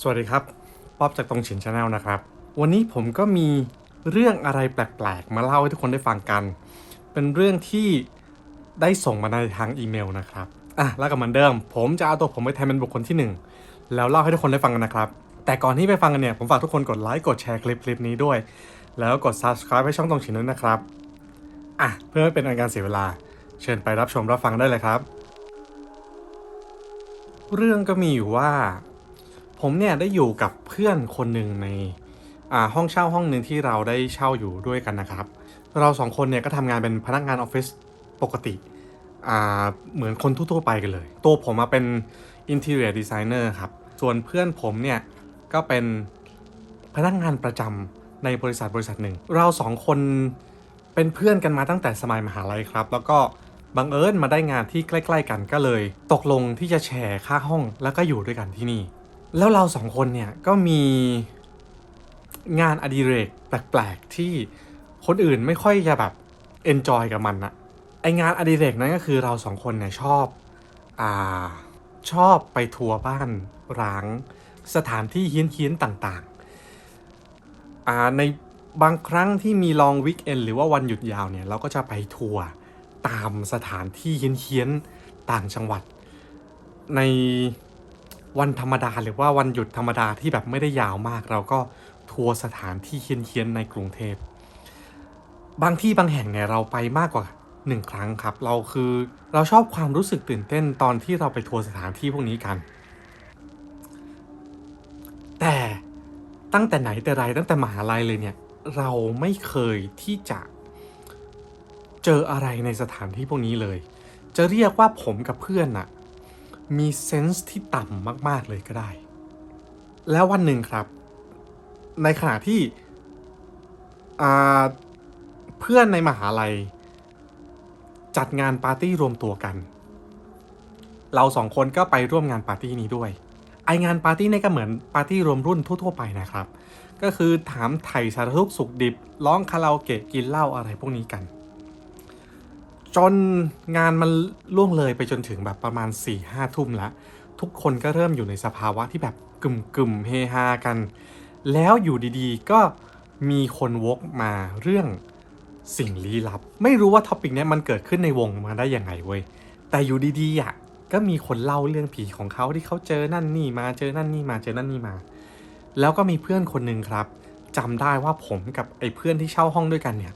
สวัสดีครับ ป๊อบจากตรงฉินชาแนลนะครับ วันนี้ผมก็มีเรื่องอะไรแปลกๆ มาเล่าให้ทุกคนได้ฟังกัน เป็นเรื่องที่ได้ส่งมาในทางอีเมลนะครับอะแล้วก็เหมือนเดิม ผมจะเอาตัวผมไปแทนเป็นบุคคลที่หนึ่งแล้วเล่าให้ทุกคนได้ฟังกันนะครับ แต่ก่อนที่ไปฟังกันเนี่ย ผมฝากทุกคนกดไลค์กดแชร์คลิปคลิปนี้ด้วย แล้วกด subscribe ให้ช่องตรงฉินด้วยนะครับอะเพื่อไม่เป็นการเสียเวลา เชิญไปรับชมรับฟังได้เลยครับ เรื่องก็มีอยู่ว่า ผมเนี่ยได้อยู่กับเพื่อนคนหนึ่งในอ่าห้องเช่าห้องหนึ่งที่เราได้เช่าอยู่ด้วยกันนะครับ เราสองคนเนี่ยก็ทำงานเป็นพนักงานออฟฟิศปกติอ่าเหมือนคนทั่วๆไปกันเลย ตัวผมมาเป็น Interior Designer ครับ ส่วนเพื่อนผมเนี่ยก็เป็นพนักงานประจำในบริษัทบริษัทหนึ่ง เราสองคนเป็นเพื่อนกันมาตั้งแต่สมัยมหาลัยครับ แล้วก็บังเอิญมาได้งานที่ใกล้ ๆ กันก็เลย ตกลงที่จะแชร์ค่าห้องแล้วก็อยู่ด้วยกันที่นี่ แล้วเราสองคนเนี่ยก็มีงานอดิเรกแปลกๆ ที่คนอื่นไม่ค่อยจะแบบเอนจอยกับมันอะไองานอดิเรกนั้นก็คือเราสองคนเนี่ยชอบอ่าชอบไปทัวร์บ้านร้างสถานที่เฮี้ยนๆต่างๆอ่าในบางครั้งที่มีลองวิกเอนหรือว่าวันหยุดยาวเนี่ยเราก็จะไปทัวร์ตามสถานที่เฮี้ยนๆต่างจังหวัด ใน วันธรรมดาหรือว่าวันหยุดธรรมดาที่แบบไม่ได้ยาวมาก เราก็ทัวร์สถานที่เฮี้ยนๆในกรุงเทพ บางที่บางแห่งเนี่ยเราไปมากกว่าหนึ่งครั้งครับ เราคือเราชอบความรู้สึกตื่นเต้นตอนที่เราไปทัวร์สถานที่พวกนี้กัน แต่ตั้งแต่ไหนแต่ไรตั้งแต่มหาลัยเลยเนี่ยเราไม่เคยที่จะเจออะไรในสถานที่พวกนี้เลย จะเรียกว่าผมกับเพื่อนน่ะ มีเซนส์ที่ต่ำมาก ๆ เลยก็ได้ แล้ววันหนึ่งครับ ในขณะที่เพื่อนในมหาลัย จัดงานปาร์ตี้รวมตัวกัน เราสองคนก็ไปร่วมงานปาร์ตี้นี้ด้วย ไองานปาร์ตี้นี่ก็เหมือนปาร์ตี้รวมรุ่นทั่ว ๆ ไปนะครับ ก็คือถามไถ่สารทุกสุขดิบ ร้องคาราโอเกะกินเหล้าอะไรพวกนี้กัน จนงานมันล่วงเลยไปจนถึงแบบประมาณ4ี่ห้าทุ่มแล้วทุกคนก็เริ่มอยู่ในสภาวะที่แบบกึ่มกึ่มเฮฮากัน แล้วอยู่ดีๆ ก็มีคนวกมาเรื่องสิ่งลี้ลับ ไม่รู้ว่าท็อปิกเนี้ยมันเกิดขึ้นในวงมาได้ยังไงเว้ยแต่อยู่ดีๆอะก็มีคนเล่าเรื่องผีของเขาที่เขาเจอนั่นนี่มาเจอนั่นนี่มาเจอนั่นนี่มา แล้วก็มีเพื่อนคนหนึ่งครับจำได้ว่าผมกับไอ้เพื่อนที่เช่าห้องด้วยกันเนี่ย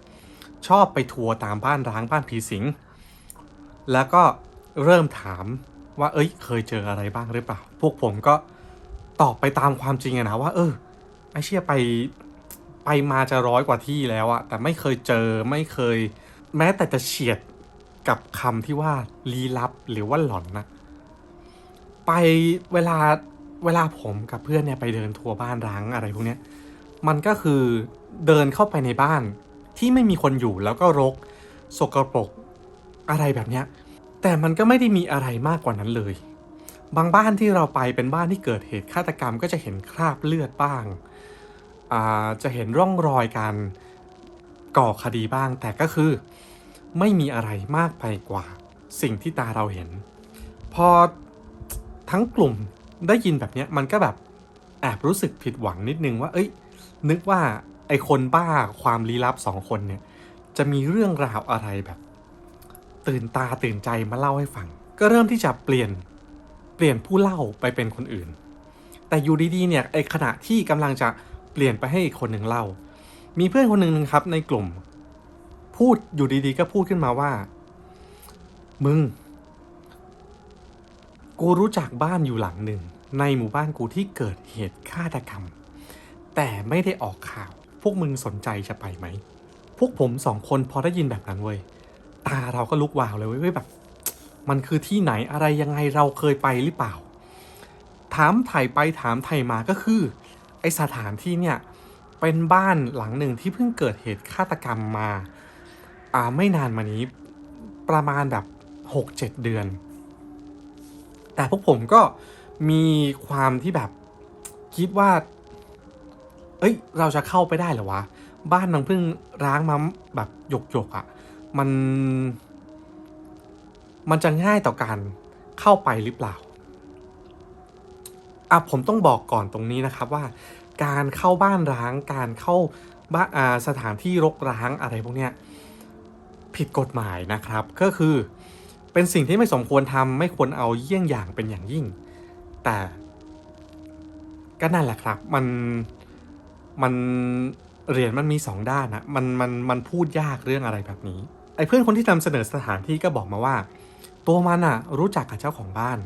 ชอบไปทัวร์ตามบ้านร้างบ้านผีสิง แล้วก็เริ่มถามว่า เอ้ย เคยเจออะไรบ้างหรือเปล่า พวกผมก็ตอบไปตามความจริงอะนะว่า เออ ไอเชี่ยไปไปมาจะร้อยกว่าที่แล้วอะแต่ไม่เคยเจอไม่เคย แม้แต่จะเฉียดกับคำที่ว่าลี้ลับหรือว่าหลอนนะไปเวลาเวลาผมกับเพื่อนเนี่ยไปเดินทัวร์บ้านร้างอะไรพวกเนี้ย มันก็คือเดินเข้าไปในบ้าน ที่ไม่มีคนอยู่แล้วก็รกสกปรกอะไรแบบเนี้ยแต่มันก็ไม่ได้มีอะไรมากกว่านั้นเลย บางบ้านที่เราไปเป็นบ้านที่เกิดเหตุฆาตกรรมก็จะเห็นคราบเลือดบ้างาจะเห็นร่องรอยการก่อคดีบ้าง แต่ก็คือไม่มีอะไรมากไปกว่าสิ่งที่ตาเราเห็น พอทั้งกลุ่มได้ยินแบบนี้มันก็แบบแอบรู้สึกผิดหวังนิดนึงว่า เอ้ย นึกว่า ไอคนบ้าความลี้ลับสองคนเนี่ย จะมีเรื่องราวอะไรแบบ ตื่นตาตื่นใจมาเล่าให้ฟัง ก็เริ่มที่จะเปลี่ยนเปลี่ยนผู้เล่าไปเป็นคนอื่น แต่อยู่ดีๆเนี่ยไอขณะที่กำลังจะเปลี่ยนไปให้อีกคนหนึ่งเล่า มีเพื่อนคนหนึ่งครับ ในกลุ่ม พูดอยู่ดีๆ ก็พูดขึ้นมาว่า มึง กูรู้จักบ้านอยู่หลังหนึ่งในหมู่บ้านกูที่เกิดเหตุฆาตกรรม แต่ไม่ได้ออกข่าว พวกมึงสนใจจะไปไหม พวกผมสองคนพอได้ยินแบบนั้นเว้ย ตาเราก็ลุกวาวเลยเว้ยแบบ มันคือที่ไหนอะไรยังไงเราเคยไปหรือเปล่า ถามไถ่ไปถามไถ่มาก็คือ ไอสถานที่เนี่ย เป็นบ้านหลังหนึ่งที่เพิ่งเกิดเหตุฆาตกรรมมา อ่าไม่นานมานี้ประมาณแบบหกเจ็ดเดือน แต่พวกผมก็มีความที่แบบคิดว่า เอ้ย เราจะเข้าไปได้เหรอวะ บ้านนังพิ่งร้างมาแบบหยกหยกอะ่ะ มัน มันจะง่ายต่อการเข้าไปหรือเปล่า อะผมต้องบอกก่อนตรงนี้นะครับว่า การเข้าบ้านร้าง การเข้าบ้านาสถานที่รกร้างอะไรพวกเนี้ยผิดกฎหมายนะครับ ก็คือเป็นสิ่งที่ไม่สมควรทำไม่ควรเอาเยี่ยงอย่างเป็นอย่างยิ่ง แต่ก็นั่นแหละครับ มัน มันเหรียญมันมีสองด้านนะมันมันมันพูดยากเรื่องอะไรแบบนี้ไอ้เพื่อนคนที่นำเสนอสถานที่ก็บอกมาว่า ตัวมันอะรู้จักกับเจ้าของบ้าน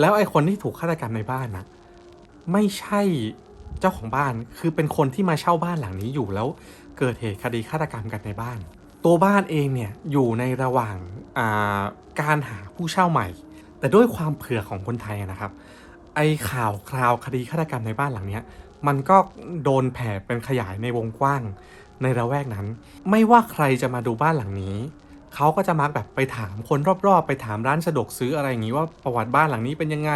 แล้วไอ้คนที่ถูกฆาตกรรมในบ้านนะไม่ใช่เจ้าของบ้านคือเป็นคนที่มาเช่าบ้านหลังนี้อยู่แล้ว เกิดเหตุคดีฆาตกรรมกันในบ้าน ตัวบ้านเองเนี่ยอยู่ในระหว่างาการหาผู้เช่าใหม่ แต่ด้วยความเผื่อของคนไทยนะครับ ไอ้ข่าวคราวคดีฆาตกรรมในบ้านหลังเนี้ย มันก็โดนแผ่เป็นขยายในวงกว้าง ในระแวกนั้น ไม่ว่าใครจะมาดูบ้านหลังนี้เขาก็จะมักแบบไปถามคนรอบๆ ไปถามร้านสะดวกซื้ออะไรอย่างนี้ว่าประวัติบ้านหลังนี้เป็นยังไง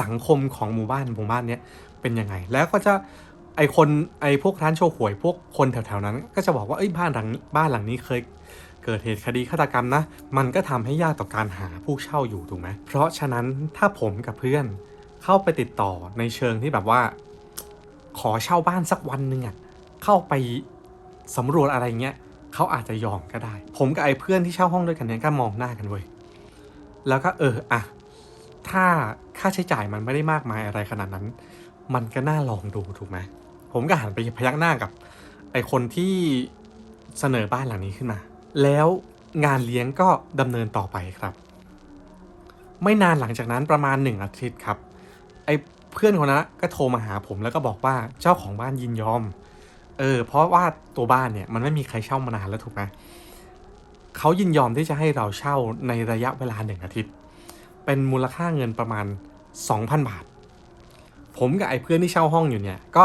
สังคมของหมู่บ้านหมู่บ้านเนี้ยเป็นยังไง แล้วก็จะไอคนไอพวกร้านโชว์หวยพวกคนแถวๆนั้น ก็จะบอกว่าเอ้ยบ้านหลังบ้านหลังนี้เคยเกิดเหตุคดีฆาตกรรมนะ มันก็ทำให้ยากต่อการหาผู้เช่าอยู่ถูกไหมเพราะฉะนั้นถ้าผมกับเพื่อน เข้าไปติดต่อในเชิงที่แบบว่า ขอเช่าบ้านสักวันหนึ่งอะเข้าไปสำรวจอะไรเงี้ยเขาอาจจะยอมก็ได้ ผมกับไอ้เพื่อนที่เช่าห้องด้วยกันเนี่ยก็มองหน้ากันเว้ยแล้วก็เอออะถ้าค่าใช้จ่ายมันไม่ได้มากมายอะไรขนาดนั้น มันก็น่าลองดูถูกไหมผมก็หันไปพยักหน้ากับ ไอคนที่เสนอบ้านหลังนี้ขึ้นมา แล้วงานเลี้ยงก็ดำเนินต่อไปครับ ไม่นานหลังจากนั้นประมาณหนึ่งอาทิตย์ครับ ไอเพื่อนคนนั้นก็โทรมาหาผมแล้วก็บอกว่าเจ้าของบ้านยินยอม เออ เพราะว่าตัวบ้านเนี่ยมันไม่มีใครเช่ามานานแล้วถูกไหมเขายินยอมที่จะให้เราเช่าในระยะเวลาหนึ่งอาทิตย์ เป็นมูลค่าเงินประมาณ 2,000 บาท ผมกับไอ้เพื่อนที่เช่าห้องอยู่เนี่ยก็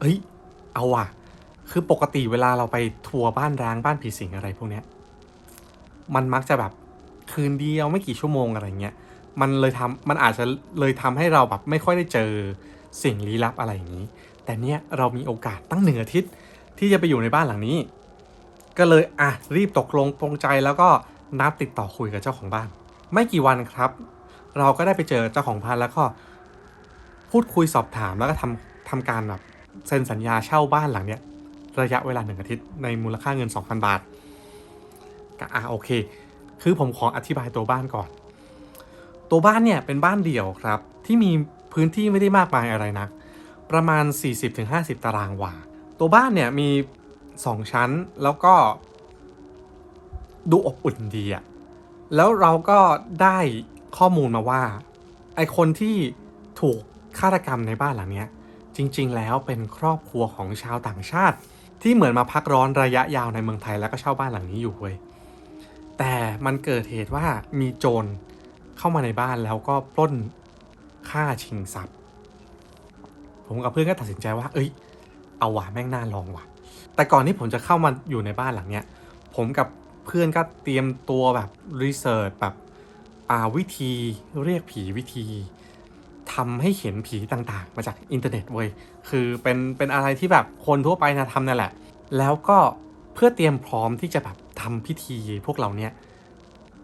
เฮ้ย เอาว่ะคือปกติเวลาเราไปทัวร์บ้านร้างบ้านผีสิงอะไรพวกเนี้ย มันมักจะแบบคืนเดียวไม่กี่ชั่วโมงอะไรเงี้ย มันเลยทำมันอาจจะเลยทำให้เราแบบไม่ค่อยได้เจอสิ่งลี้ลับอะไรอย่างนี้ แต่เนี้ยเรามีโอกาสตั้งหนึ่งอาทิตย์ที่จะไปอยู่ในบ้านหลังนี้ ก็เลยอะรีบตกลงปรงใจแล้วก็นัดติดต่อคุยกับเจ้าของบ้าน ไม่กี่วันครับ เราก็ได้ไปเจอเจ้าของบ้านแล้วก็ พูดคุยสอบถามแล้วก็ทำทำการแบบเซ็นสัญญาเช่าบ้านหลังเนี้ยระยะเวลาหนึ่งอาทิตย์ในมูลค่าเงิน 2,000 บาทก็อะโอเค คือผมขออธิบายตัวบ้านก่อน ตัวบ้านเนี่ยเป็นบ้านเดี่ยวครับ ที่มีพื้นที่ไม่ได้มากมายอะไรนัก ประมาณ 40-50 ตารางวา ตัวบ้านเนี่ยมี 2 ชั้นแล้วก็ ดูอบอุ่นดีอะแล้วเราก็ได้ข้อมูลมาว่า ไอคนที่ถูกฆาตกรรมในบ้านหลังนี้จริงๆ แล้วเป็นครอบครัวของชาวต่างชาติ ที่เหมือนมาพักร้อนระยะยาวในเมืองไทยแล้วก็เช่าบ้านหลังนี้อยู่เว้ยแต่มันเกิดเหตุว่ามีโจร เข้ามาในบ้านแล้วก็ปล้นฆ่าชิงทรัพย์ ผมกับเพื่อนก็ตัดสินใจว่า เอ้ย เอาว่ะแม่งน่าลองว่ะ แต่ก่อนที่ผมจะเข้ามาอยู่ในบ้านหลังเนี้ย ผมกับเพื่อนก็เตรียมตัวแบบรีเสิร์ชแบบอ่าวิธีเรียกผีวิธีทำให้เห็นผีต่างๆ มาจากอินเทอร์เน็ตเว้ย คือเป็นเป็นอะไรที่แบบคนทั่วไปนะทำนั่นแหละ แล้วก็เพื่อเตรียมพร้อมที่จะแบบทำพิธีพวกเราเนี้ย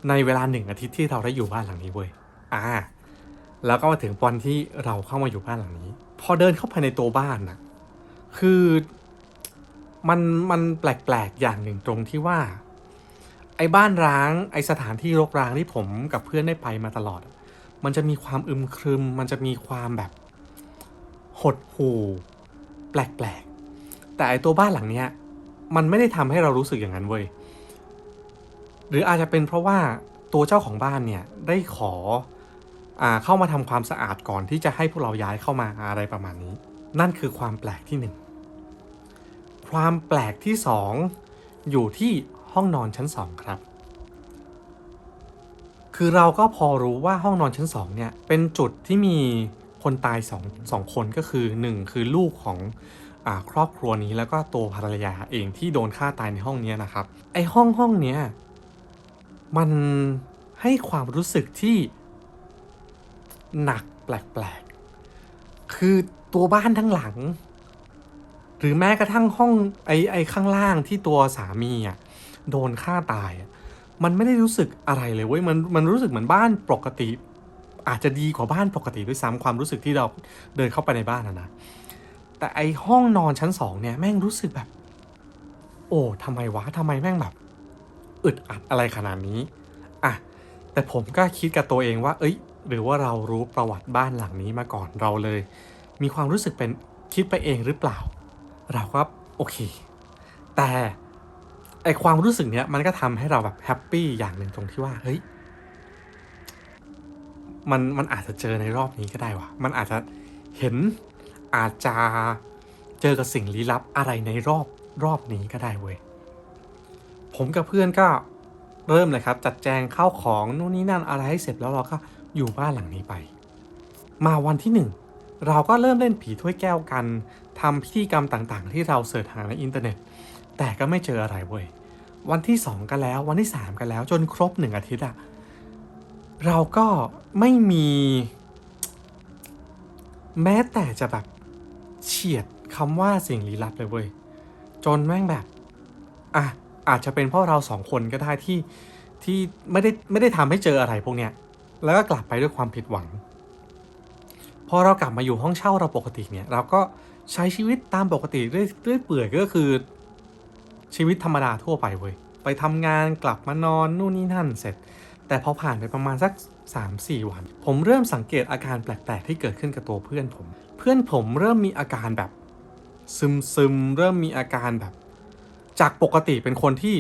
ในเวลาหนึ่งอาทิตย์ที่เราได้อยู่บ้านหลังนี้เว้ยอ่า แล้วก็มาถึงวันที่เราเข้ามาอยู่บ้านหลังนี้ พอเดินเข้าไปในตัวบ้านนะคือมันมันแปลกๆอย่างหนึ่งตรงที่ว่า ไอ้บ้านร้างไอ้สถานที่รกร้างที่ผมกับเพื่อนได้ไปมาตลอด มันจะมีความอึมครึม มันจะมีความแบบหดหู่แปลกๆแต่ไอ้ตัวบ้านหลังเนี้ย มันไม่ได้ทำให้เรารู้สึกอย่างนั้นเว้ย หรืออาจจะเป็นเพราะว่าตัวเจ้าของบ้านเนี่ยได้ขออเข้ามาทำความสะอาดก่อนที่จะให้พวกเราย้ายเข้ามาอะไรประมาณนี้ นั่นคือความแปลกที่หนึ่งความแปลกที่สองอยู่ที่ห้องนอนชั้นสองครับ คือเราก็พอรู้ว่าห้องนอนชั้นสองเนี่ย เป็นจุดที่มีคนตายสองสองคนก็คือหนึ่งคือลูกของอครอบครัวนี้แล้วก็ตัวภรรยาเองที่โดนฆ่าตายในห้องนี้นะครับ ไอห้องห้องเนี้ย มันให้ความรู้สึกที่หนักแปลกๆ คือตัวบ้านทั้งหลัง หรือแม้กระทั่งห้องไอ้ไอ้ข้างล่างที่ตัวสามีอะโดนฆ่าตายอะมันไม่ได้รู้สึกอะไรเลยเว้ยมันมันรู้สึกเหมือนบ้านปกติ อาจจะดีกว่าบ้านปกติด้วยซ้ำความรู้สึกที่เราเดินเข้าไปในบ้านนะนะแต่ไอห้องนอนชั้นสองเนี่ยแม่งรู้สึกแบบ โอ้ทำไมวะทำไมแม่งแบบ อึดอัดอะไรขนาดนี้อะแต่ผมก็คิดกับตัวเองว่า เอ้ย หรือว่าเรารู้ประวัติบ้านหลังนี้มาก่อนเราเลย มีความรู้สึกเป็นคิดไปเองหรือเปล่า เราก็โอเค แต่ไอความรู้สึกเนี้ยมันก็ทำให้เราแบบแฮปปี้อย่างหนึ่งตรงที่ว่าเฮ้ยมันมันอาจจะเจอในรอบนี้ก็ได้วะมันอาจจะเห็นอาจจะเจอกับสิ่งลี้ลับอะไรในรอบรอบนี้ก็ได้เว้ย ผมกับเพื่อนก็เริ่มเลยครับ จัดแจงข้าวของนู่นนี่นั่นอะไรให้เสร็จแล้วเราก็อยู่บ้านหลังนี้ไป มาวันที่หนึ่งเราก็เริ่มเล่นผีถ้วยแก้วกันทำพิธีกรรมต่างๆ ที่เราเสิร์ชหาในอินเทอร์เน็ต แต่ก็ไม่เจออะไรเว้ยวันที่สองกันแล้ววันที่สามกันแล้วจนครบหนึ่งอาทิตย์อะเราก็ไม่มี แม้แต่จะแบบเฉียดคำว่าสิ่งลี้ลับเลยเว้ยจนแม่งแบบ อะ อาจจะเป็นเพราะเราสองคนก็ได้ที่ที่ไม่ได้ไม่ได้ทำให้เจออะไรพวกเนี้ยแล้วก็กลับไปด้วยความผิดหวัง พอเรากลับมาอยู่ห้องเช่าเราปกติเนี่ยเราก็ใช้ชีวิตตามปกติเรื่อยเปื่อยก็คือ ชีวิตธรรมดาทั่วไปเว้ยไปทำงานกลับมานอนนู่นนี่นั่นเสร็จ แต่พอผ่านไปประมาณสัก 3-4 วัน ผมเริ่มสังเกตอาการแปลกๆที่เกิดขึ้นกับตัวเพื่อนผม เพื่อนผมเริ่มมีอาการแบบ ซึมซึมๆเริ่มมีอาการแบบ จากปกติเป็นคนที่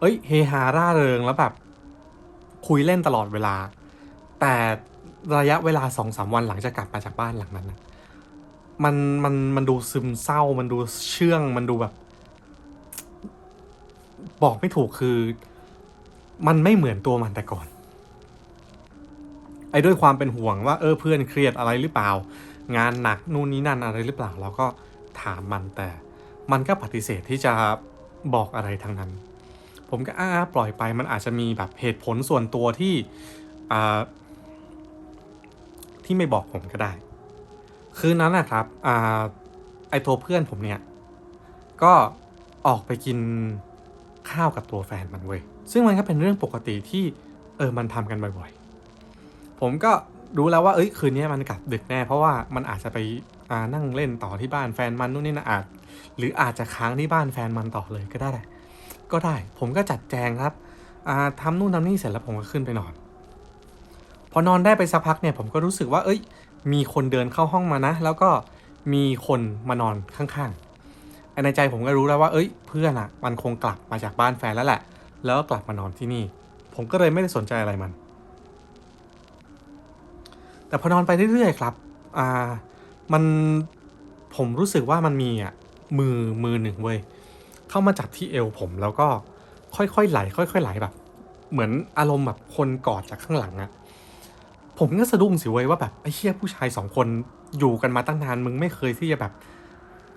เอ้ยเฮฮาร่าเริงแล้วแบบคุยเล่นตลอดเวลา แต่ระยะเวลาสองสามวันหลังจากกลับมาจากบ้านหลังนั้นนะมันมันมันดูซึมเศร้า มันดูเชื่อง มันดูแบบ บอกไม่ถูกคือ มันไม่เหมือนตัวมันแต่ก่อน ไอ้ด้วยความเป็นห่วงว่า เออเพื่อนเครียดอะไรหรือเปล่า งานหนักนู่นนี่นั่นอะไรหรือเปล่า เราก็ถามมันแต่ มันก็ปฏิเสธที่จะ บอกอะไรทั้งนั้น ผมก็อ้าปล่อยไปมันอาจจะมีแบบเหตุผลส่วนตัวที่ที่ไม่บอกผมก็ได้ คืนนั้นนะครับอไอตัวเพื่อนผมเนี่ย ก็ออกไปกินข้าวกับตัวแฟนมันเว้ย ซึ่งมันก็เป็นเรื่องปกติที่เออมันทำกันบ่อยๆ ผมก็รู้แล้วว่าเอ้ยคืนนี้มันกลับดึกแน่เพราะว่ามันอาจจะไป อ่านั่งเล่นต่อที่บ้านแฟนมันนู่นนี่นะอาจ หรืออาจจะค้างที่บ้านแฟนมันต่อเลยก็ได้ ก็ได้ ผมก็จัดแจงครับอาทำนู่นทำนี่เสร็จแล้วผมก็ขึ้นไปนอน พอนอนได้ไปสักพักเนี่ยผมก็รู้สึกว่า เอ้ย มีคนเดินเข้าห้องมานะ แล้วก็มีคนมานอนข้างๆในใจผมก็รู้แล้วว่า เอ้ย เพื่อนอะมันคงกลับมาจากบ้านแฟนแล้วแหละ แล้วก็กลับมานอนที่นี่ ผมก็เลยไม่ได้สนใจอะไรมัน แต่พอนอนไปเรื่อยๆครับ อ่า มันผมรู้สึกว่ามันมีอะมือมือหนึ่งเว้ยเข้ามาจับที่เอวผมแล้วก็ค่อยๆไหล ค่อยๆไหลแบบ เหมือนอารมณ์แบบคนกอดจากข้างหลังอะผมก็สะดุ้งสิเว้ยว่าแบบไอ้เชี่ยผู้ชายสองคนอยู่กันมาตั้งนานมึงไม่เคยที่จะแบบ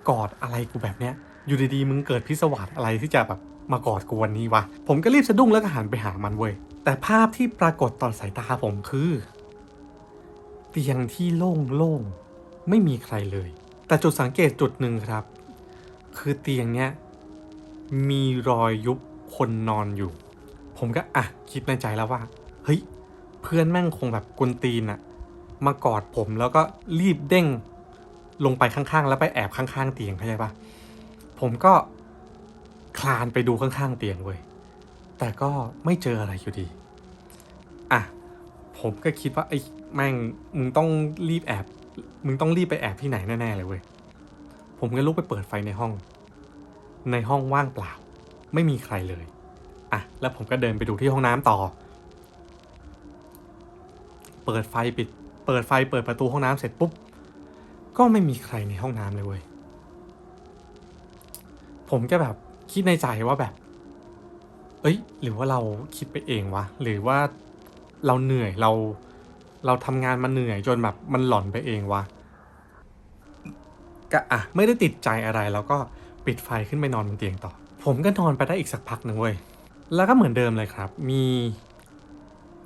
กอดอะไรกูแบบเนี้ย อยู่ดีๆมึงเกิดพิศวาสอะไรที่จะแบบมากอดกูวันนี้วะผมก็รีบสะดุ้งแล้วก็หันไปหามันเว้ยแต่ภาพที่ปรากฏต่อสายตาผมคือ เตียงที่โล่งๆ ไม่มีใครเลย แต่จุดสังเกตจุดหนึ่งครับ คือเตียงเนี้ยมีรอยยุบคนนอนอยู่ ผมก็อะคิดในใจแล้วว่า เฮ้ย เพื่อนแม่งคงแบบกวนตีนอะมากอดผมแล้วก็รีบเด้งลงไปข้างๆ แล้วไปแอบข้างๆ เตียงเข้าใจปะผมก็คลานไปดูข้างๆ เตียงเว้ยแต่ก็ไม่เจออะไรอยู่ดี อะ ผมก็คิดว่าไอ้แม่งมึงต้องรีบแอบ มึงต้องรีบไปแอบที่ไหนแน่ๆเลยเว้ย ผมก็ลุกไปเปิดไฟในห้อง ในห้องว่างเปล่า ไม่มีใครเลย อะ แล้วผมก็เดินไปดูที่ห้องน้ำต่อ เปิดไฟปิด เปิดไฟเปิดประตูห้องน้ำเสร็จปุ๊บ ก็ไม่มีใครในห้องน้ำเลยเว้ย ผมก็แบบคิดในใจว่าแบบ เอ้ย หรือว่าเราคิดไปเองวะ หรือว่าเราเหนื่อยเรา เราทำงานมาเหนื่อยจนแบบมันหล่อนไปเองวะก็อะไม่ได้ติดใจอะไรแล้วก็ปิดไฟขึ้นไปนอนบนเตียงต่อ ผมก็นอนไปได้อีกสักพักหนึ่งเว้ยแล้วก็เหมือนเดิมเลยครับ มี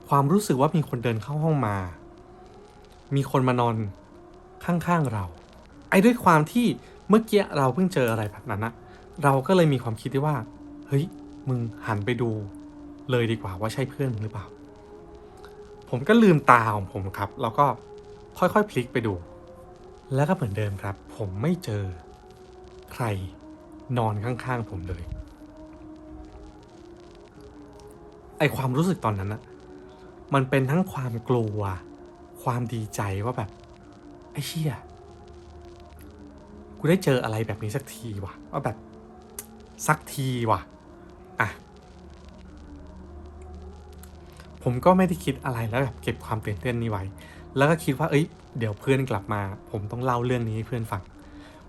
ความรู้สึกว่ามีคนเดินเข้าห้องมา มีคนมานอนข้างๆเรา ไอ้ด้วยความที่เมื่อกี้เราเพิ่งเจออะไรแบบนั้นนะเราก็เลยมีความคิดที่ว่า เฮ้ย มึงหันไปดูเลยดีกว่าว่าใช่เพื่อนหรือเปล่า ผมก็ลืมตาของผมครับ แล้วก็ค่อยๆพลิกไปดู แล้วก็เหมือนเดิมครับ ผมไม่เจอใครนอนข้างๆผมเลย ไอความรู้สึกตอนนั้นอะมันเป็นทั้งความกลัว ความดีใจว่าแบบ ไอ้เชี่ยกูได้เจออะไรแบบนี้สักทีว่ะว่าแบบ สักทีว่ะอะ ผมก็ไม่ได้คิดอะไรแล้วแบบเก็บความตื่นเต้นนี้ไว้ แล้วก็คิดว่าเอ้ยเดี๋ยวเพื่อนกลับมา ผมต้องเล่าเรื่องนี้ให้เพื่อนฟัง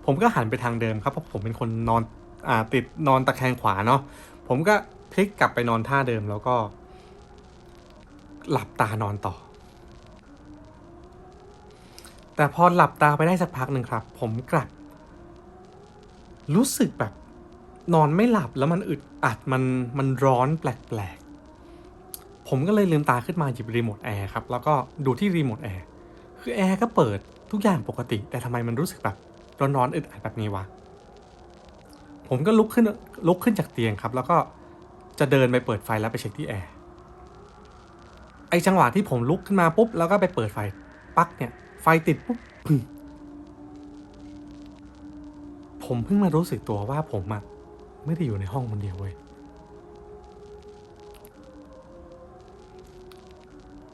ผมก็หันไปทางเดิมครับเพราะผมเป็นคนนอนอ่าติดนอนตะแคงขวาเนาะผมก็พลิกกลับไปนอนท่าเดิมแล้วก็ หลับตานอนต่อ แต่พอหลับตาไปได้สักพักหนึ่งครับ ผมกลับ รู้สึกแบบ นอนไม่หลับแล้วมันอึดอัดมันมันร้อนแปลก ผมก็เลยลืมตาขึ้นมาหยิบรีโมทแอร์ครับ แล้วก็ดูที่รีโมทแอร์ คือแอร์ก็เปิดทุกอย่างปกติ แต่ทำไมมันรู้สึกแบบร้อนๆอึดอัดแบบนี้วะ ผมก็ลุกขึ้นลุกขึ้นจากเตียงครับ แล้วก็จะเดินไปเปิดไฟแล้วไปเช็คที่แอร์ ไอจังหวะที่ผมลุกขึ้นมาปุ๊บ แล้วก็ไปเปิดไฟปั๊กเนี่ย ไฟติดปุ๊บผมเพิ่งมารู้สึกตัวว่าผมอะไม่ได้อยู่ในห้องคนเดียวเว้ย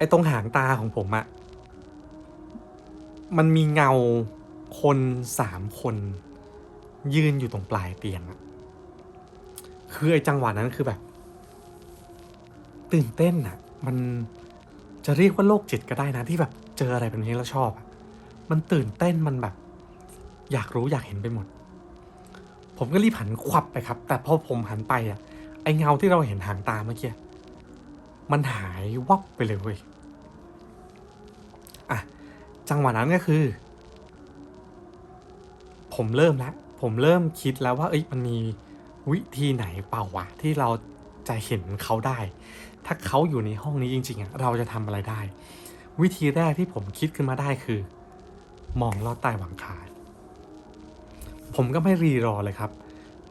อ้ตรงหางตาของผมอะมันมีเงาคนสามคน ยืนอยู่ตรงปลายเตียงอะคือไอ้จังหวะนั้นคือแบบ ตื่นเต้นอะมันจะเรียกว่าโรคจิตก็ได้นะที่แบบเจออะไรแบบนี้แล้วชอบอะมันตื่นเต้นมันแบบ อยากรู้อยากเห็นไปหมด ผมก็รีบหันควับไปครับ แต่พอผมหันไปอะไอเงาที่เราเห็นหางตาเมื่อกี้มันหายวับไปเลยเว้ย จังหวะนั้นก็คือ ผมเริ่มแล้วผมเริ่มคิดแล้วว่า เอ้ยมันมีวิธีไหนเปล่าวะที่เราจะเห็นเขาได้ ถ้าเขาอยู่ในห้องนี้จริงๆอะเราจะทำอะไรได้ วิธีแรกที่ผมคิดขึ้นมาได้คือ มองลอดใต้หวังขาผมก็ไม่รีรอเลยครับ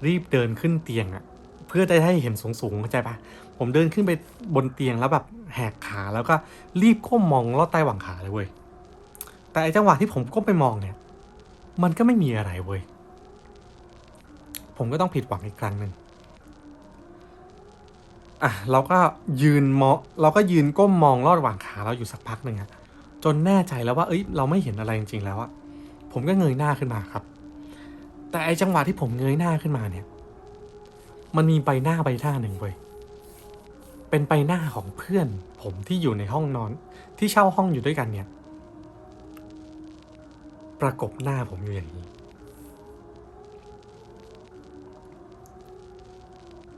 รีบเดินขึ้นเตียงอะเพื่อจะให้เห็นสูงๆเข้าใจปะผมเดินขึ้นไปบนเตียงแล้วแบบแหกขาแล้วก็รีบก้มมองลอดใต้หวังขาเลยเว้ย แต่ไอจังหวะที่ผมก้มไปมองเนี่ย มันก็ไม่มีอะไรเว้ย ผมก็ต้องผิดหวังอีกครั้งหนึ่งอะเราก็ยืนมองเราก็ยืนก้มมองลอดหว่างขาเราอยู่สักพักหนึ่งอะจนแน่ใจแล้วว่า เอ้ย เราไม่เห็นอะไรจริงๆแล้วอะผมก็เงยหน้าขึ้นมาครับ แต่ไอจังหวะที่ผมเงยหน้าขึ้นมาเนี่ย มันมีใบหน้าใบหน้าหนึ่งเว้ยเป็นใบหน้าของเพื่อน ผมที่อยู่ในห้องนอนที่เช่าห้องอยู่ด้วยกันเนี่ย ประกบหน้าผมอยู่อย่างนี้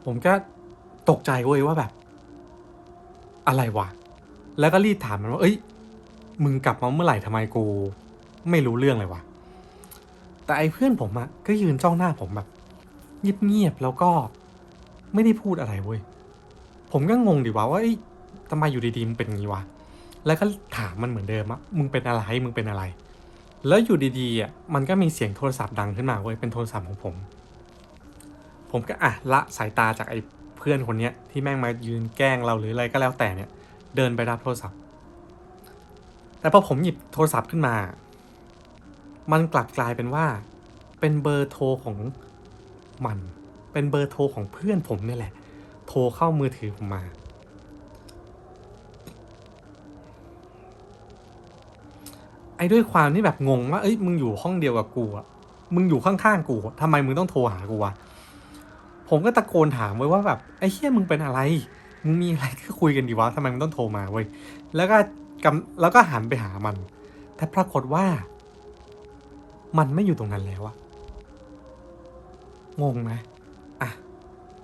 ผมก็ตกใจเว้ยว่าแบบ อะไรวะ แล้วก็รีบถามมันว่า เอ้ย มึงกลับมาเมื่อไหร่ทำไมกู ไม่รู้เรื่องเลยวะ แต่ไอ้เพื่อนผมอะก็ยืนจ้องหน้าผมแบบเงียบๆแล้วก็ไม่ได้พูดอะไรเว้ย ผมก็งงดิวะว่าเอ้ทำไมอยู่ดีๆมึงเป็นงี้วะ แล้วก็ถามมันเหมือนเดิมอะมึงเป็นอะไร มึงเป็นอะไร แล้วอยู่ดีๆอะมันก็มีเสียงโทรศัพท์ดังขึ้นมาเว้ยเป็นโทรศัพท์ของผม ผมก็อะละสายตาจากไอ้เพื่อนคนเนี้ยที่แม่งมายืนแกล้งเราหรืออะไรก็แล้วแต่เนี่ย เดินไปรับโทรศัพท์ แต่พอผมหยิบโทรศัพท์ขึ้นมา มันกลับกลายเป็นว่า เป็นเบอร์โทรของมัน เป็นเบอร์โทรของเพื่อนผมเนี่ยแหละ โทรเข้ามือถือผมมา อ้ด้วยความที่แบบงงว่าเอ้ยมึงอยู่ห้องเดียวกับกูอะมึงอยู่ข้างๆกูอะทำไมมึงต้องโทรหากูวะผมก็ตะโกนถามไว้ว่าแบบไอ้เฮียมึงเป็นอะไรมึงมีอะไรก็คุยกันดีวะทำไมมึงต้องโทรมาเว้ยแล้วก็กำแล้วก็หันไปหามัน แต่ปรากฏว่า มันไม่อยู่ตรงนั้นแล้วอะงงไหมอะ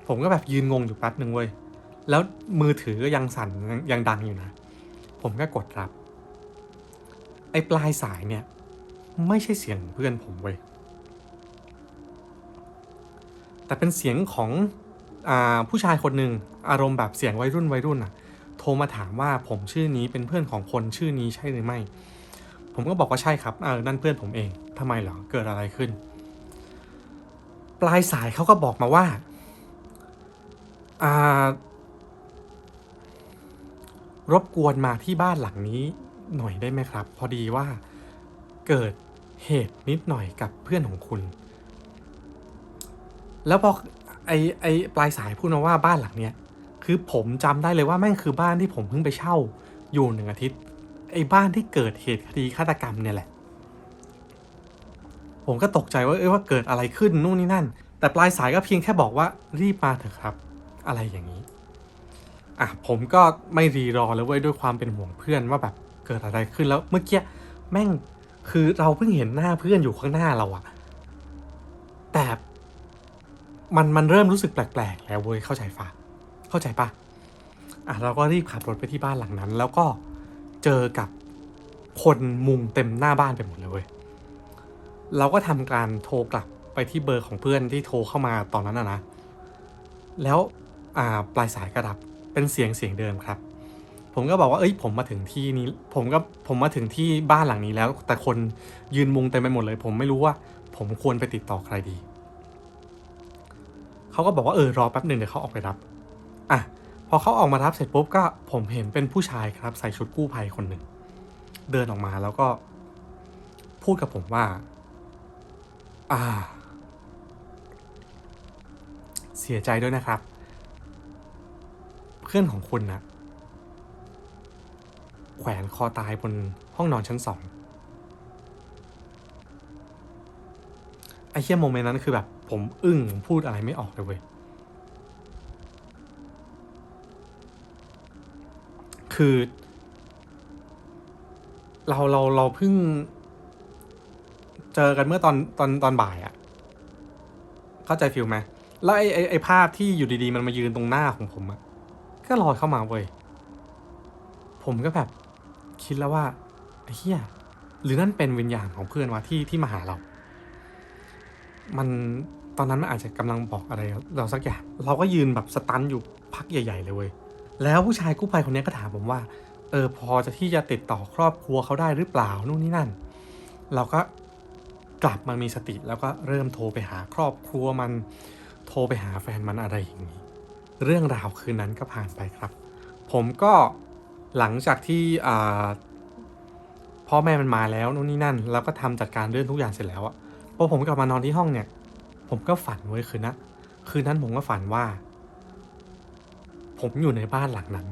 ผมก็แบบยืนงงอยู่แป๊บหนึ่งเว้ยแล้วมือถือก็ยังสั่นยังดังอยู่นะ ผมก็กดรับ ไอ้ปลายสายเนี่ย ไม่ใช่เสียงเพื่อนผมเว้ยแต่เป็นเสียงของอผู้ชายคนหนึ่งอารมณ์แบบเสียงวัยรุ่นวัยรุ่นอะโทรมาถามว่าผมชื่อนี้เป็นเพื่อนของคนชื่อนี้ใช่หรือไม่ ผมก็บอกว่าใช่ครับเออนั่นเพื่อนผมเองทำไมเหรอเกิดอะไรขึ้น ปลายสายเขาก็บอกมาว่าอ่ารบกวนมาที่บ้านหลังนี้ หน่อยได้ไหมครับ พอดีว่าเกิดเหตุนิดหน่อยกับเพื่อนของคุณ แล้วพอไอไอปลายสายพูดมาว่าบ้านหลังเนี้ยคือผมจำได้เลยว่าแม่งคือบ้านที่ผมเพิ่งไปเช่าอยู่หนึ่งอาทิตย์ ไอ้บ้านที่เกิดเหตุคดีฆาตกรรมเนี่ยแหละ ผมก็ตกใจว่าเอ้ยว่าเกิดอะไรขึ้นนู่นนี่นั่น แต่ปลายสายก็เพียงแค่บอกว่ารีบมาเถอะครับ อะไรอย่างนี้ อะผมก็ไม่รีรอแล้วเว้ยด้วยความเป็นห่วงเพื่อนว่าแบบ เกิดอะไรขึ้นแล้วเมื่อกี้แม่งคือเราเพิ่งเห็นหน้าเพื่อนอยู่ข้างหน้าเราอะแต่มันมันเริ่มรู้สึกแปลกๆแล้วเว้ยเข้าใจปะเข้าใจปะอะเราก็รีบขับรถไปที่บ้านหลังนั้น แล้วก็เจอกับคนมุงเต็มหน้าบ้านไปหมดเลยเว้ยเราก็ทำการโทรกลับไปที่เบอร์ของเพื่อนที่โทรเข้ามาตอนนั้นนะนะแล้วอ่าปลายสายกระดับเป็นเสียงเสียงเดิมครับ ผมก็บอกว่าเอ้ยผมมาถึงที่นี้ ผมก็ผมมาถึงที่บ้านหลังนี้แล้ว แต่คนยืนมุงเต็มไปหมดเลย ผมไม่รู้ว่า ผมควรไปติดต่อใครดีเขาก็บอกว่าเออรอแป๊บหนึ่งเดี๋ยวเขาออกไปรับอะพอเขาออกมารับเสร็จปุ๊บก็ผมเห็นเป็นผู้ชายครับ ใส่ชุดกู้ภัยคนหนึ่งเดินออกมาแล้วก็ พูดกับผมว่า อ่า เสียใจด้วยนะครับ เพื่อนของคุณนะ แขวนคอตายบนห้องนอนชั้นสองไอ้เชี่ยโมเมนต์นั้นคือแบบ ผมอึ้งพูดอะไรไม่ออกเลยเว้ยคือ เราเราเราเพิ่ง เจอกันเมื่อตอนตอนตอนบ่ายอะเข้าใจฟิลไหมแล้วไอ้ไอ้ไอ้ภาพที่อยู่ดีๆ มันมายืนตรงหน้าของผมอะก็ลอยเข้ามาเว้ยผมก็แบบ คิดแล้วว่าเหี้ยหรือนั่นเป็นวิญญาณของเพื่อนวะที่ที่มาหาเรา มันตอนนั้นมันอาจจะกำลังบอกอะไรเราสักอย่าง เราก็ยืนแบบสตันอยู่พักใหญ่ ๆ เลยเว้ย แล้วผู้ชายกู้ภัยคนนี้ก็ถามผมว่า เออพอจะที่จะติดต่อครอบครัวเขาได้หรือเปล่านู่นนี่นั่น เราก็กลับมามีสติแล้วก็เริ่มโทรไปหาครอบครัวมันโทรไปหาแฟนมันอะไรอย่างนี้ เรื่องราวคืนนั้นก็ผ่านไปครับ ผมก็ หลังจากที่พ่อแม่มันมาแล้วนู่นนี่นั่น แล้วก็ทำจัดการเรื่องทุกอย่างเสร็จแล้วอะพอผมกลับมานอนที่ห้องเนี่ย ผมก็ฝันไว้ยคืนนะคืนนั้นผมก็ฝันว่า ผมอยู่ในบ้านหลังนั้น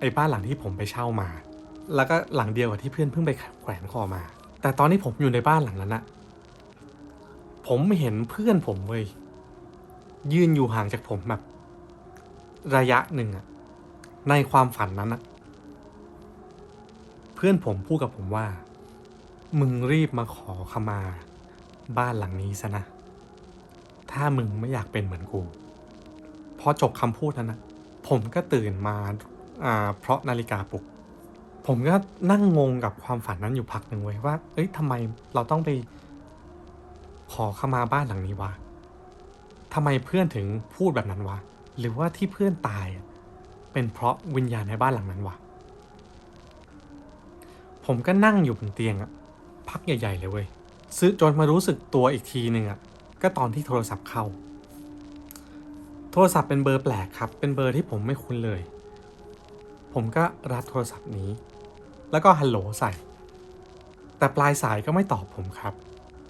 ไอ้บ้านหลังที่ผมไปเช่ามา แล้วก็หลังเดียวกับที่เพื่อนเพิ่งไปแขวนคอมา แต่ตอนที่ผมอยู่ในบ้านหลังนั้นอะผมเห็นเพื่อนผมเว้ยยืนอยู่ห่างจากผมแบบ ระยะหนึ่งอะในความฝันนั้นอะ พื่อนผมพูดกับผมว่า มึงรีบมาขอขมา บ้านหลังนี้ซะนะ ถ้ามึงไม่อยากเป็นเหมือนกู พอจบคำพูดนั้นนะ ผมก็ตื่นมาอ่าเพราะนาฬิกาปลุก ผมก็นั่งงงกับความฝันนั้นอยู่พักหนึ่งเว้ยว่า เอ้ยทำไมเราต้องไป ขอขมาบ้านหลังนี้วะทำไมเพื่อนถึงพูดแบบนั้นวะ หรือว่าที่เพื่อนตาย เป็นเพราะวิญญาณในบ้านหลังนั้นวะ ผมก็นั่งอยู่บนเตียงอะพักใหญ่ ๆ เลยเว้ยซื้อจนมารู้สึกตัวอีกทีหนึ่งอะก็ตอนที่โทรศัพท์เข้า โทรศัพท์เป็นเบอร์แปลกครับ เป็นเบอร์ที่ผมไม่คุ้นเลย ผมก็รับโทรศัพท์นี้ แล้วก็ฮัลโหลใส่ แต่ปลายสายก็ไม่ตอบผมครับ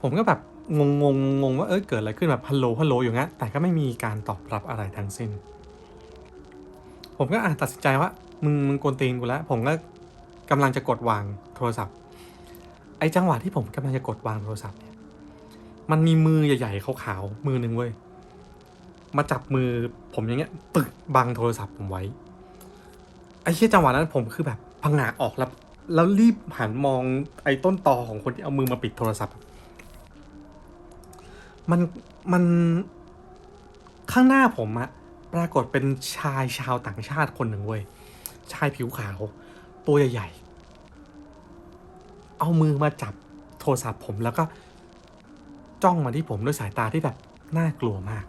ผมก็แบบงงงงงงว่าเอ้ยเกิดอะไรขึ้นแบบฮัลโหลฮัลโหลอยู่งั้นแต่ก็ไม่มีการตอบรับอะไรทั้งสิ้น ผมก็อ่านตัดสินใจว่ามึงมึงกวนตีนกูแล้ว ผมก็ กำลังจะกดวางโทรศัพท์ ไอ้จังหวะที่ผมกำลังจะกดวางโทรศัพท์เนี่ยมันมีมือใหญ่ๆขาวๆมือหนึ่งเว้ยมาจับมือผมอย่างเงี้ยปึกบังโทรศัพท์ผมไว้ ไอ้เชี่ยจังหวะนั้นผมคือแบบพังงาออกแล้วแล้วรีบหันมองไอ้ต้นตอของคนที่เอามือมาปิดโทรศัพท์ มันมันข้างหน้าผมอะปรากฏเป็นชายชาวต่างชาติคนหนึ่งเว้ยชายผิวขาว ตัวใหญ่ๆ เอามือมาจับโทรศัพท์ผมแล้วก็ จ้องมาที่ผมด้วยสายตาที่แบบ น่ากลัวมาก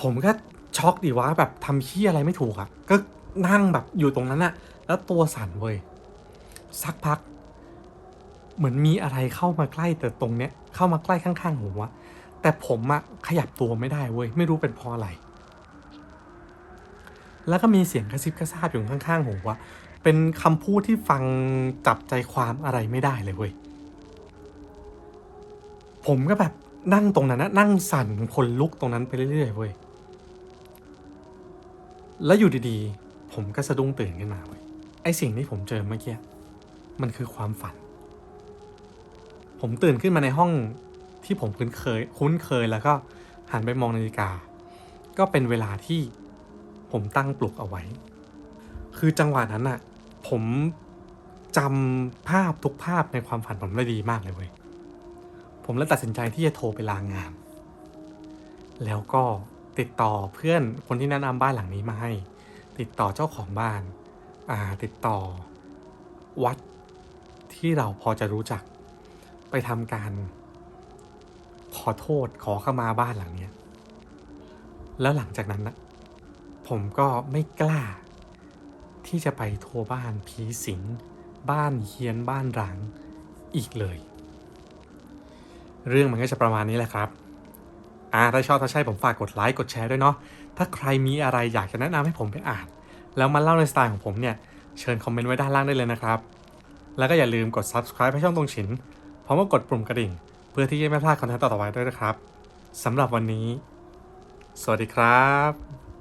ผมก็ช็อกดีว่าแบบทำขี้ยอะไรไม่ถูกอะก็นั่งแบบอยู่ตรงนั้นอะแล้วตัวสั่นเว้ยสักพัก เหมือนมีอะไรเข้ามาใกล้แต่ตรงเนี้ย เข้ามาใกล้ข้างๆผมวะแต่ผมอะขยับตัวไม่ได้เว้ยไม่รู้เป็นเพราะอะไร แล้วก็มีเสียงกระซิบกระซาบอยู่ข้างๆหูว่า เป็นคำพูดที่ฟังจับใจความอะไรไม่ได้เลยเว้ย ผมก็แบบนั่งตรงนั้นนะนั่งสั่นคนลุกตรงนั้นไปเรื่อยๆเว้ย แล้วอยู่ดีๆ ผมก็สะดุ้งตื่นขึ้นมาเว้ย ไอสิ่งที่ผมเจอเมื่อกี้ มันคือความฝัน ผมตื่นขึ้นมาในห้องที่ผมคุ้นเคย คุ้นเคยแล้วก็หันไปมองนาฬิกา ก็เป็นเวลาที่ ผมตั้งปลุกเอาไว้ คือจังหวะนั้นอะผมจำภาพทุกภาพในความฝันผมได้ดีมากเลยเว้ย ผมเลยตัดสินใจที่จะโทรไปลางาน แล้วก็ติดต่อเพื่อนคนที่แนะนำบ้านหลังนี้มาให้ ติดต่อเจ้าของบ้าน อ่า ติดต่อวัดที่เราพอจะรู้จัก ไปทำการ ขอโทษขอเข้ามาบ้านหลังเนี้ย แล้วหลังจากนั้นนะ ผมก็ไม่กล้า ที่จะไปทัวร์บ้านผีสิง บ้านเฮียนบ้านร้างอีกเลย เรื่องมันก็จะประมาณนี้แหละครับอ่าถ้าชอบถ้าใช่ผมฝากกดไลค์กดแชร์ด้วยเนาะถ้าใครมีอะไรอยากจะแนะนำให้ผมไปอ่าน แล้วมาเล่าในสไตล์ของผมเนี่ยเชิญคอมเมนต์ไว้ด้านล่างได้เลยนะครับ แล้วก็อย่าลืมกด subscribe ให้ช่องตรงฉินพร้อมกับกดปุ่มกระดิ่ง เพื่อที่จะไม่พลาดคอนเทนต์ต่อๆไปด้วยนะครับสำหรับวันนี้ สวัสดีครับ